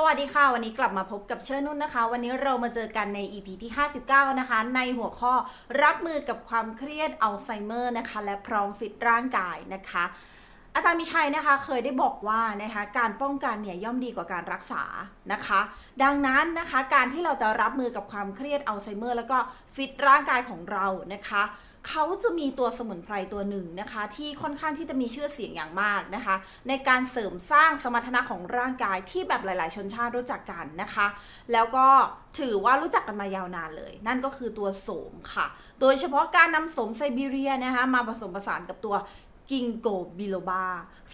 สวัสดีค่ะ วันนี้กลับมาพบกับเชิญนุ่นนะคะ วันนี้เรามาเจอกันใน EP ที่ 59 นะคะ ในหัวข้อรับมือกับความเครียดอัลไซเมอร์นะคะ และพร้อมฟิตร่างกายนะคะ อาจารย์มิชัยนะคะเคยได้บอกว่านะคะการป้องกันเนี่ยย่อมดีกว่าการรักษานะคะ ดังนั้นนะคะการที่เราจะรับมือกับความเครียดอัลไซเมอร์ แล้วก็ฟิตร่างกายของเรานะคะเขาจะมีตัวสมุนไพรตัวหนึ่งนะคะ ที่ค่อนข้างที่จะมีชื่อเสียงอย่างมากนะคะ ในการเสริมสร้างสมรรถนะของร่างกายที่แบบหลาย ๆ ชนชาติรู้จักกันนะคะ แล้วก็ถือว่ารู้จักกันมายาวนานเลย นั่นก็คือตัวโสมค่ะ โดยเฉพาะการนำโสมไซบีเรียนะคะมาผสมผสานกับตัว กิงโกบิโลบา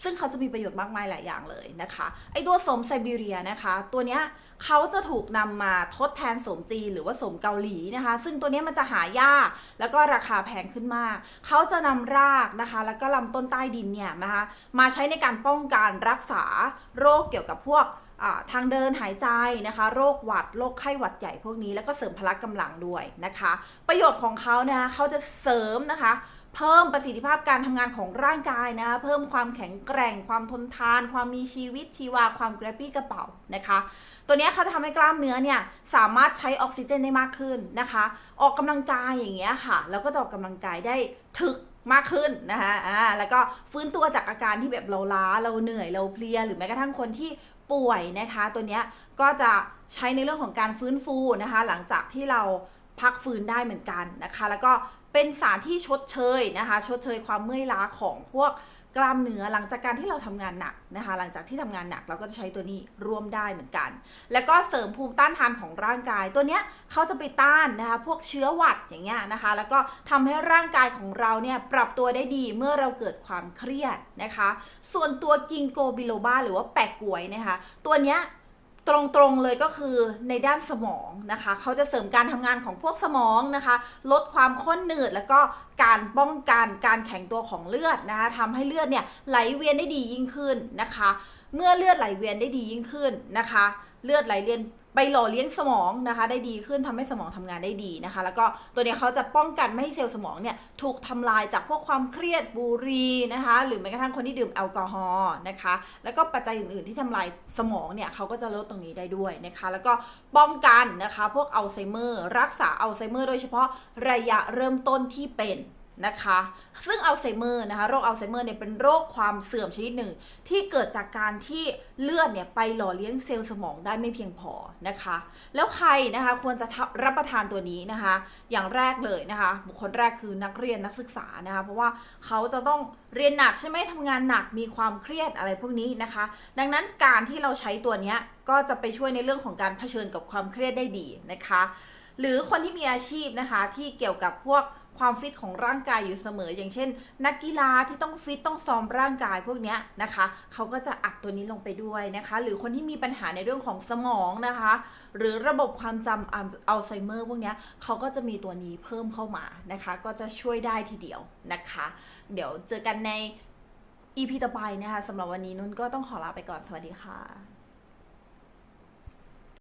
ซึ่งเขาจะมีประโยชน์มากมายหลายอย่างเลยนะคะ ไอตัวสมไซบีเรียนะคะ ตัวเนี้ยเขาจะถูกนำมาทดแทนสมจีนหรือว่าสมเกาหลีนะคะ ซึ่งตัวเนี้ยมันจะหายาก แล้วก็ราคาแพงขึ้นมาก เขาจะนำรากนะคะ แล้วก็ลำต้นใต้ดินเนี่ยนะคะ มาใช้ในการป้องกันรักษาโรคเกี่ยวกับพวกทางเดินหายใจนะคะ โรคหวัดโรคไข้หวัดใหญ่พวกนี้ แล้วก็เสริมพละกำลังด้วยนะคะ ประโยชน์ของเขานะคะเขาจะเสริมนะคะ เพิ่มประสิทธิภาพการทำงานของร่างกายนะคะเพิ่มความแข็งแกร่ง ความทนทาน ความมีชีวิตชีวา ความกระปี้กระเป๋านะคะ ตัวนี้เขาจะทำให้กล้ามเนื้อเนี่ยสามารถใช้ออกซิเจนได้มากขึ้นนะคะ ออกกำลังกายอย่างเงี้ยค่ะ แล้วก็ออกกำลังกายได้ถึกมากขึ้นนะคะอ่าแล้วก็ฟื้นตัวจากอาการที่แบบเราล้าเราเหนื่อยเราเพลีย หรือแม้กระทั่งคนที่ป่วยนะคะ ตัวนี้ก็จะใช้ในเรื่องของการฟื้นฟูนะคะ หลังจากที่เราพักฟื้นได้เหมือนกันนะคะ แล้วก็ เป็นสารที่ชดเชยนะคะ ชดเชยความเมื่อยล้าของพวกกล้ามเนื้อหลังจากการที่เราทำงานหนักนะคะ หลังจากที่ทำงานหนักเราก็จะใช้ตัวนี้ร่วมได้เหมือนกัน แล้วก็เสริมภูมิต้านทานของร่างกาย ตัวเนี้ยเขาจะไปต้านนะคะพวกเชื้อหวัดอย่างเงี้ยนะคะ แล้วก็ทำให้ร่างกายของเราเนี่ยปรับตัวได้ดีเมื่อเราเกิดความเครียดนะคะ ส่วนตัวกิงโกบิโลบาหรือว่าแปะกวยนะคะ ตัวเนี้ย ตรงๆเลยก็คือในด้านสมองนะคะ เขาจะเสริมการทำงานของพวกสมองนะคะ ลดความข้นหนืดแล้วก็การป้องกันการแข็งตัวของเลือดนะคะทำให้เลือดเนี่ยไหลเวียนได้ดียิ่งขึ้นนะคะ เมื่อเลือดไหลเวียนได้ดียิ่งขึ้นนะคะ เลือดไหลเวียน ไปหล่อเลี้ยงสมองนะคะ ได้ดีขึ้นทำให้สมองทำงานได้ดีนะคะ แล้วก็ตัวนี้เขาจะป้องกันไม่ให้เซลล์สมองเนี่ยถูกทำลายจากพวกความเครียดบุหรีนะคะ หรือแม้กระทั่งคนที่ดื่มแอลกอฮอล์นะคะ แล้วก็ปัจจัยอื่นๆที่ทำลายสมองเนี่ยเขาก็จะลดตรงนี้ได้ด้วยนะคะ แล้วก็ป้องกันนะคะ พวกอัลไซเมอร์ รักษาอัลไซเมอร์โดยเฉพาะระยะเริ่มต้นที่เป็น นะคะ ซึ่งอัลไซเมอร์นะคะโรคอัลไซเมอร์เนี่ยเป็นโรคความเสื่อมชนิดหนึ่ง ที่เกิดจากการที่เลือดเนี่ยไปหล่อเลี้ยงเซลล์สมองได้ไม่เพียงพอนะคะ แล้วใครนะคะควรจะรับประทานตัวนี้นะคะ อย่างแรกเลยนะคะ บุคคลแรกคือนักเรียนนักศึกษานะคะ เพราะว่าเขาจะต้องเรียนหนักใช่ไหมทำงานหนักมีความเครียดอะไรพวกนี้นะคะ ดังนั้นการที่เราใช้ตัวนี้ก็จะไปช่วยในเรื่องของการเผชิญกับความเครียดได้ดีนะคะ หรือคนที่มีอาชีพนะคะที่เกี่ยวกับพวก ความฟิตของร่างกายอยู่เสมอ อย่างเช่น นักกีฬาที่ต้องฟิตต้องซ้อมร่างกายพวกนี้นะคะเขาก็จะอัดตัวนี้ลงไปด้วยนะคะ หรือคนที่มีปัญหาในเรื่องของสมองนะคะ หรือระบบความจำอัลไซเมอร์พวกนี้เขาก็จะมีตัวนี้เพิ่มเข้ามานะคะ ก็จะช่วยได้ทีเดียวนะคะ เดี๋ยวเจอกันใน EP ต่อไปนะคะสำหรับวันนี้นุ่นก็ต้องขอลาไปก่อนสวัสดีค่ะ